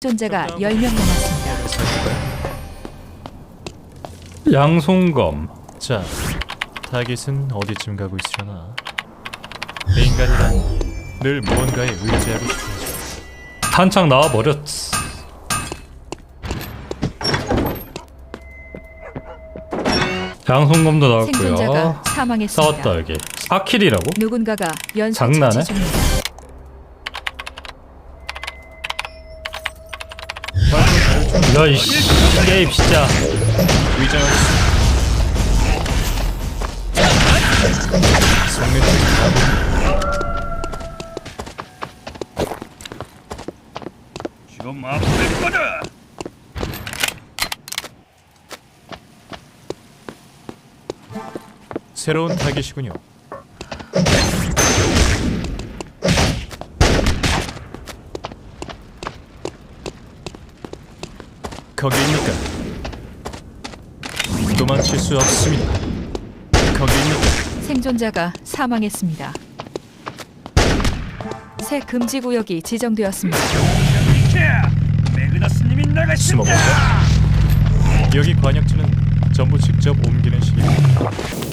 존재가 10명 남았습니다. 양송검 자, 타깃은 어디쯤 가고 있으려나? 인간이란 늘 무언가에 의지하고 싶어하죠. 탄창 나와 버렸 양송검도 생존자가 나왔고요 사망했습니다. 싸웠다 여기 4킬이라고? 누군가가 연쇄 장난해? 처치 중입니다. 야이씨 게임 진짜 성능 좀 아플 거다. 새로운 타깃이군요. 거기입니까? 도망칠 수 없습니다. 거기입니까? 생존자가 사망했습니다. 새 금지 구역이 지정되었습니다. 자, 매그너스님이 나가신다. 여기 관역지는 전부 직접 옮기는 식입니다.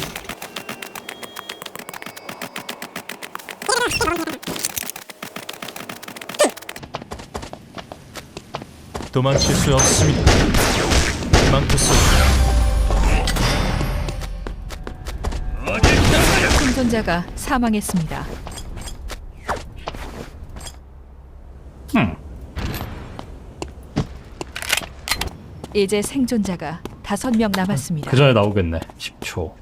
도망칠 수 없습니다. 망토스. 생존자가 사망했습니다. 흠. 이제 생존자가 5명 남았습니다. 그 전에 나오겠네 10초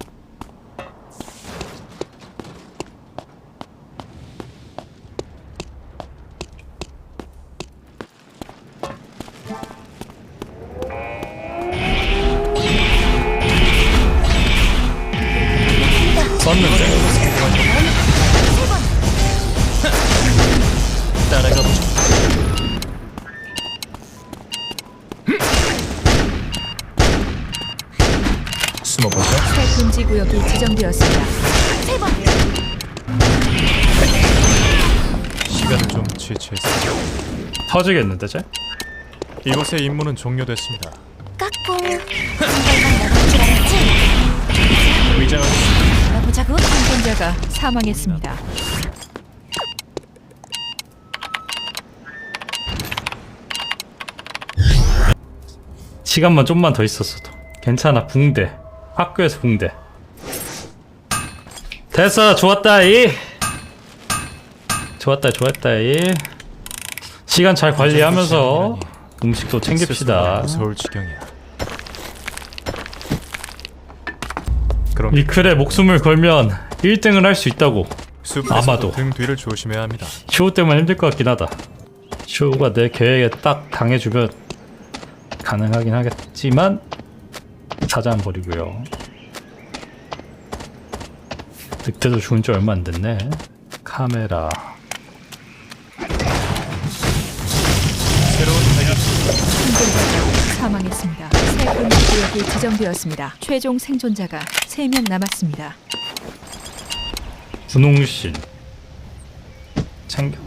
터지겠는데 쟤? 이곳의 임무는 종료됐습니다. 위장하겠습니다. 보자고 생존자가 사망했습니다. 시간만 좀만 더 있었어도 괜찮아 붕대 학교에서 붕대 됐어 좋았다 이 좋았다 좋았다 이 시간 잘 관리하면서 음식도 챙깁시다 무서울 지경이야. 그럼 이 클에 목숨을 걸면 1등을 할 수 있다고 숲에서도 아마도. 등 뒤를 조심해야 합니다. 쇼 때문에 힘들 것 같긴 하다 쇼가 내 계획에 딱 당해주면 가능하긴 하겠지만 자장 버리고요 늑대도 죽은 지 얼마 안 됐네 카메라 사망했습니다. 새 금지 구역이 지정되었습니다. 최종 생존자가 3명 남았습니다. 분홍신 챙겨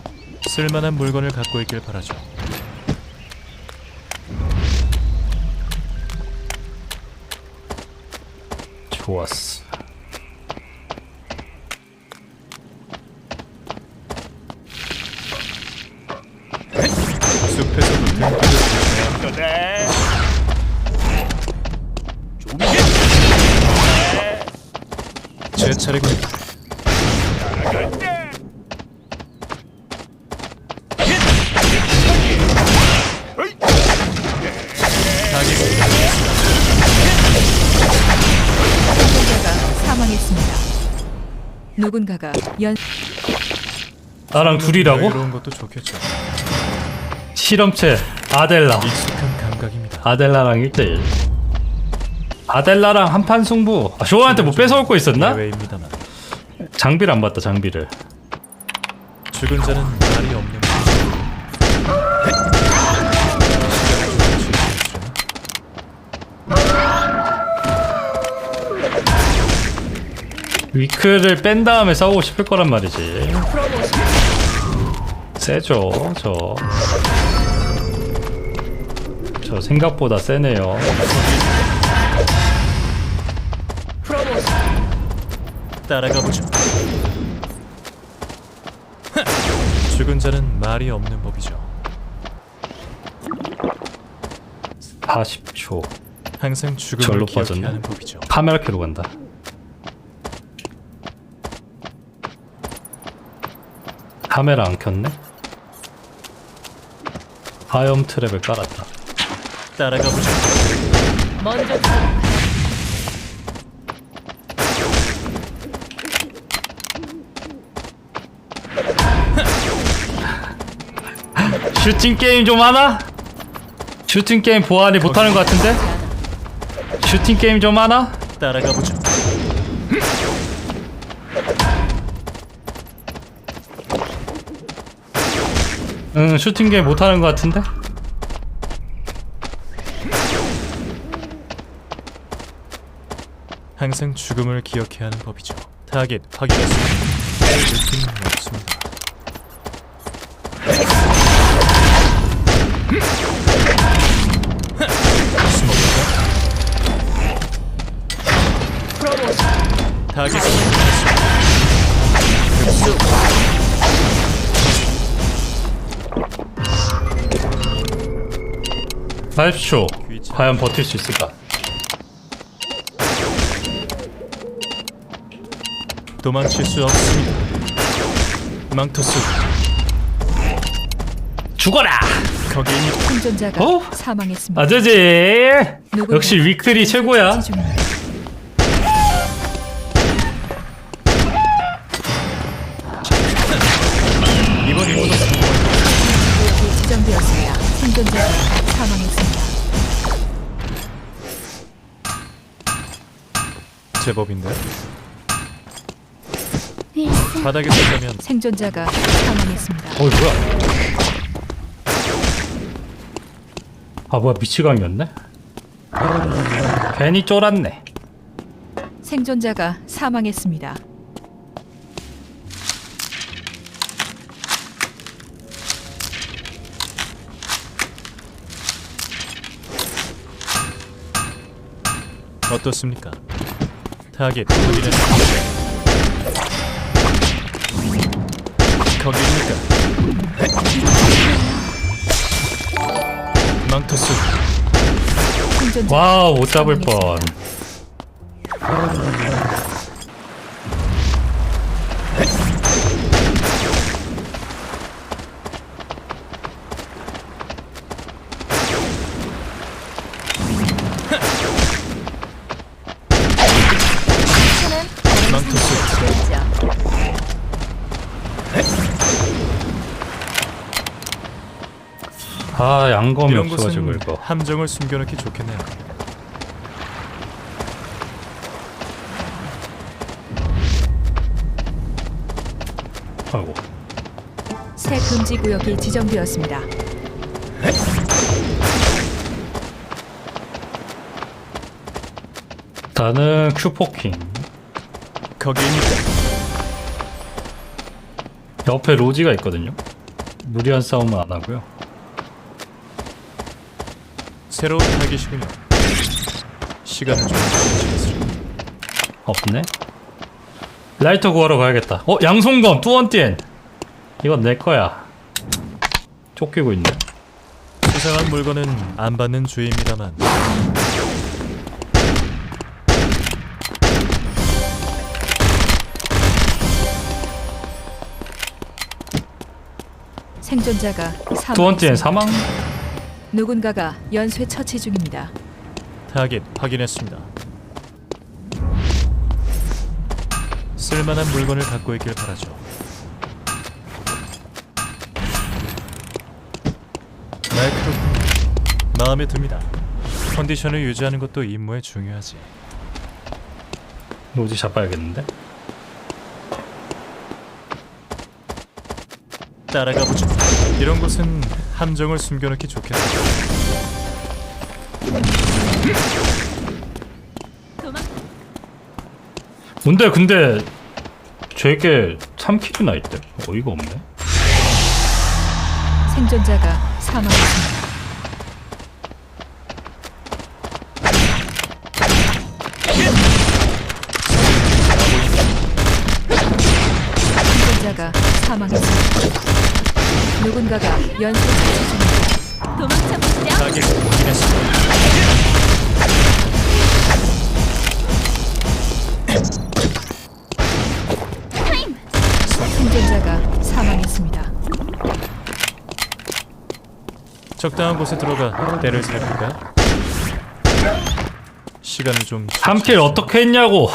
쓸만한 물건을 갖고 있길 바라죠. 좋았어 누군가가 연 나랑 둘이라고? 여유로운 것도 좋겠죠. 실험체 아델라 익숙한 감각입니다. 아델라랑 1대1 아델라랑 한판 승부 아, 쇼한테 뭐 뺏어올 거 있었나? 예외입니다만 장비를 안 봤다 장비를 죽은 자는 말이 없는 위크를 뺀 다음에 싸우고 싶을 거란 말이지 세죠 저 저 생각보다 세네요. 따라가 보죠. 죽은 자는 말이 없는 법이죠. 40초. 항상 죽음을 절로 기억해야 빠졌네. 하는 법이죠. 카메라 켜로 간다. 카메라 안 켰네? 하염 트랩을 깔았다. 따라가 보죠. 먼저 슈팅 게임 좀 하나? 슈팅 게임 보안이 못하는 것 같은데? 슈팅 게임 좀 하나? 따라가 보죠. 응, 슈팅 게임 못하는 것 같은데? 항상 죽음을 기억해야 하는 법이죠. 타겟 확인했습니다. 느낌 없습니다. 40초. 과연 버틸 수 있을까? 도망칠 수 없습니다. 망토스 죽어라! 생존자가 어? 사망했습니다. 아저지! 역시 위클이 최고야. 제법인데. 바닥에 섰다면 생존자가 사망했습니다. 어, 뭐야? 아, 뭐야, 미치광이었네? 괜히 쫄았네. 생존자가 사망했습니다. 어떻습니까? 타겟 확인했습니다. 거기입니까? 망토스 생존자 와우, 못 잡을 뻔. 아, 양검이 이런 없어가지고 곳은 이거. 함정을 숨겨놓기 좋겠네요. 아이고. 새 금지 구역이 지정되었습니다. 나는 큐포킹. 거기입니까? 옆에 로지가 있거든요. 무리한 싸움은 안 하고요. 새로운 타겟이군요. 시간을 좀 주시겠어요? 없네. 라이터 구하러 가야겠다. 어, 양손검 뚜원띠엔. 이건 내 거야. 쫓기고 있네. 수상한 물건은 안 받는 주의입니다만 생존자가 뚜원띠엔 사망했습니다. 사망. 누군가가 연쇄 처치 중입니다. 타겟 확인했습니다. 쓸만한 물건을 갖고 있길 바라죠. 네, 그렇군요. 마음에 듭니다. 컨디션을 유지하는 것도 임무에 중요하지. 로지 잡아야겠는데. 따라가 보죠. 이런 곳은 함정을 숨겨놓기 좋겠다. 근데 근데 제게 3킬이나 있대. 어이가 없네. 생존자가 사망했습니다. 연쇄 처치 중입니다. 도망쳐 보시죠. 생존자가 사망했습니다. 적당한 곳에 들어가 때를 살필까? 시간을 좀한킬 어떻게 했냐고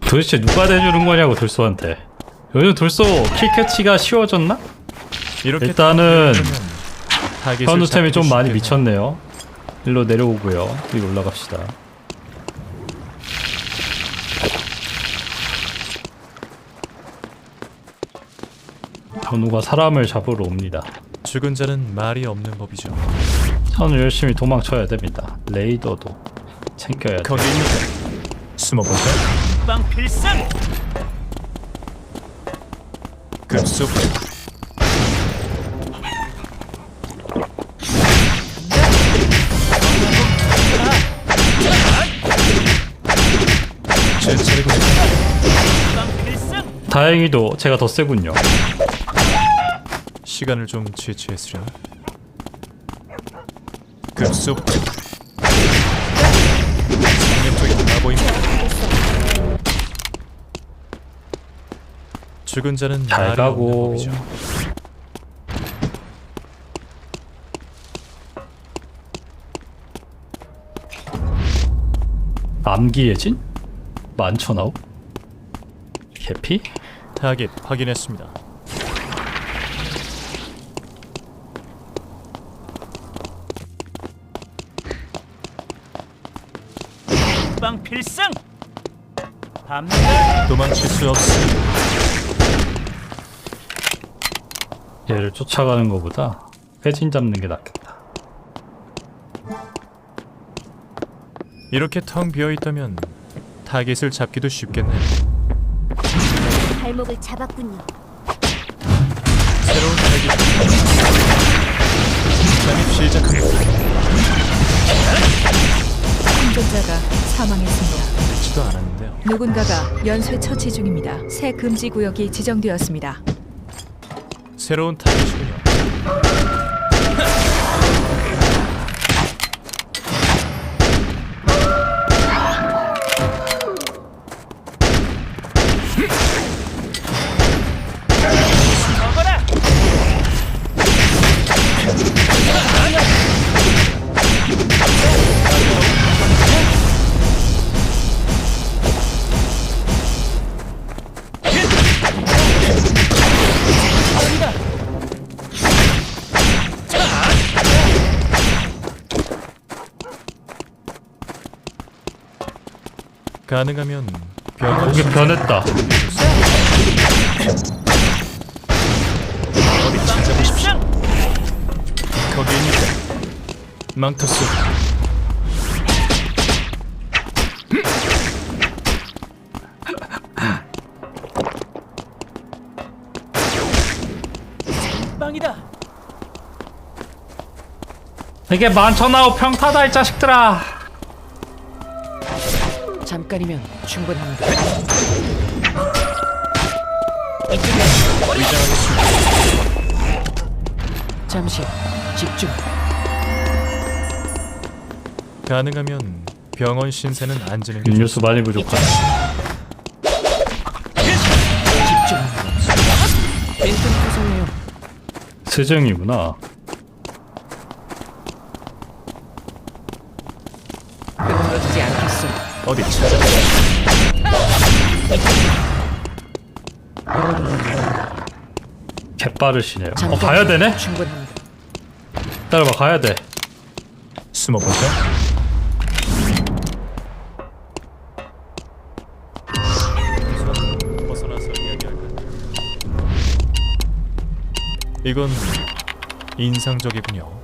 도대체 누가 대주는 거냐고 돌소한테 요즘 돌소 킬 캐치가 쉬워졌나? 이렇게 일단은 현우템이 좀 많이. 미쳤네요 일로 내려오고요 위로 올라갑시다 현우가 사람을 잡으러 옵니다 죽은 자는 말이 없는 법이죠. 현우 열심히 도망쳐야 됩니다 레이더도 챙겨야 돼 거기입니까? 숨어볼까? 빵 필상. 급속 제 차례군요. 다행히도 제가 더 세군요 시간을 좀 취취했으려. 급속 상면 쪽이 나 보입니다. 죽은 자는 잘 말이 가고. 없는 법이죠. 암기의 진? 만천아홉? 개피? 타겟 확인했습니다. 빵 필상. 밤늘. 도망칠 수 없습니다. 얘를 쫓아가는 것보다 회진 잡는 게 낫겠다 이렇게 텅 비어 있다면 타겟을 잡기도 쉽겠네요. 발목을 잡았군요. 새로운 타겟 잠입 시작합니다. 생존자가 사망했습니다. 늦지도 않았는데요. 누군가가 연쇄 처치 중입니다. 새 금지 구역이 지정되었습니다. 새로운 타겟이군요. 가능하면 병원 이게 변했다 어디 찾아보십시오. 거기입니다. 망토스 빵이다. 이게 만천아홉 평타다 이 자식들아 잠깐이면 충분합니다. 잠시 집중. 가능하면 병원 신세는 안 지는 게 음료수 많이 부족하다 집중. 빈틈 투성이에요. 스정이구나 끊어지지 않겠 어. 어디. 개빠르시네요 어 가야 되네? 충분합니다. 따라봐 가야 돼 숨어볼까? 이건 인상적이군요.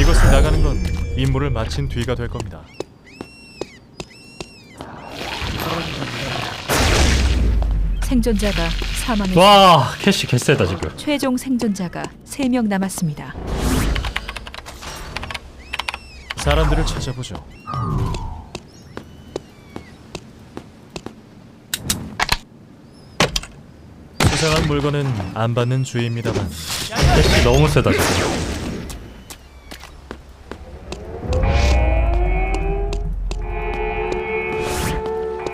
이곳을 나가는 건 임무를 마친 뒤가 될 겁니다. 생존자가 사망했습니다. 와 캐시 개쎄다 지금 최종 생존자가 3명 남았습니다. 사람들을 찾아보죠. 수상한 물건은 안 받는 주의입니다만 캐시 너무 세다 지금.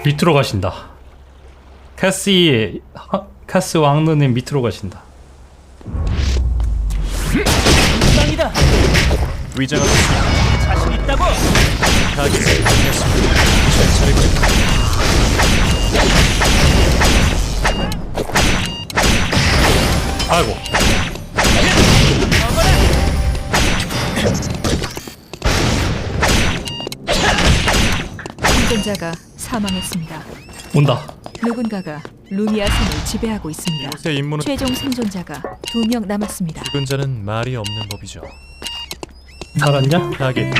밑으로 가신다. 캐시 하- 캐스 왕누님 밑으로 가신다. 위장을 줬습니다. 자신 있다고. 아이고. 생존자가 사망했습니다. 온다. 누군가가 루미아 섬을 지배하고 있습니다. 제 임무는 최종 생존자가 두 명 남았습니다. 죽은 자는 말이 없는 법이죠. 살았냐? 타겟